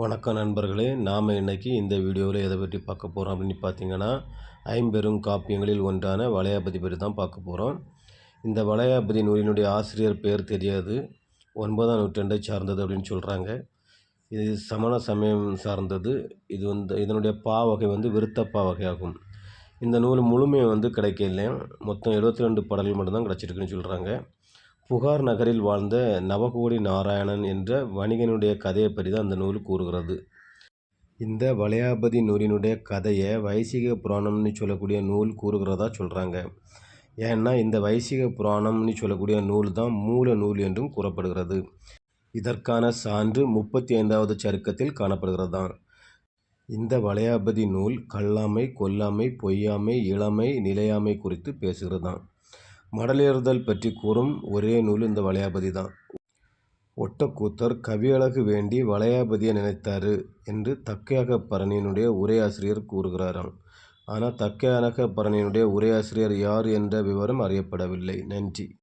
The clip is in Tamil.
வணக்கம் நண்பர்களே நாம் இன்றைக்கி இந்த வீடியோவில் எதை பற்றி பார்க்க போகிறோம் அப்படின்னு பார்த்தீங்கன்னா ஐம்பெரும் காப்பியங்களில் ஒன்றான வளையாபதி பற்றி தான் பார்க்க போகிறோம் இந்த வளையாபதி நூலினுடைய ஆசிரியர் பெயர் தெரியாது. ஒன்பதாம் நூற்றாண்டை சார்ந்தது அப்படின்னு சொல்கிறாங்க இது சமண சமயம் சார்ந்தது. இது வந்து இதனுடைய பா வகை வந்து விருத்தப்பா வகையாகும். இந்த நூல் முழுமையை வந்து கிடைக்கல மொத்தம் எழுபத்தி ரெண்டு பாடல்கள் மட்டும்தான் கிடச்சிருக்குன்னு சொல்கிறாங்க புகார் நகரில் வாழ்ந்த நவகோடி நாராயணன் என்ற வணிகனுடைய கதையை பற்றி தான் அந்த நூல் கூறுகிறது. இந்த வளையாபதி நூலினுடைய கதையை வைசிக புராணம்னு சொல்லக்கூடிய நூல் கூறுகிறதா சொல்கிறாங்க ஏன்னா இந்த வைசிக புராணம்னு சொல்லக்கூடிய நூல் தான் மூல நூல் என்றும் கூறப்படுகிறது. இதற்கான சான்று முப்பத்தி ஐந்தாவது சருக்கத்தில் காணப்படுகிறது தான் இந்த வளையாபதி நூல் கல்லாமை கொல்லாமை பொய்யாமை இளமை நிலையாமை குறித்து பேசுகிறது தான் மடலேறுதல் பற்றி கூறும் ஒரே நூல் இந்த வளையாபதி தான். ஒட்டக்கூத்தர் கவியழகு வேண்டி வளையாபதியை நினைத்தாரு என்று தக்கையாக பரணியினுடைய உரையாசிரியர் கூறுகிறாராம். ஆனால் தக்கையானக பரணியினுடைய உரையாசிரியர் யார் என்ற விவரம் அறியப்படவில்லை. நன்றி.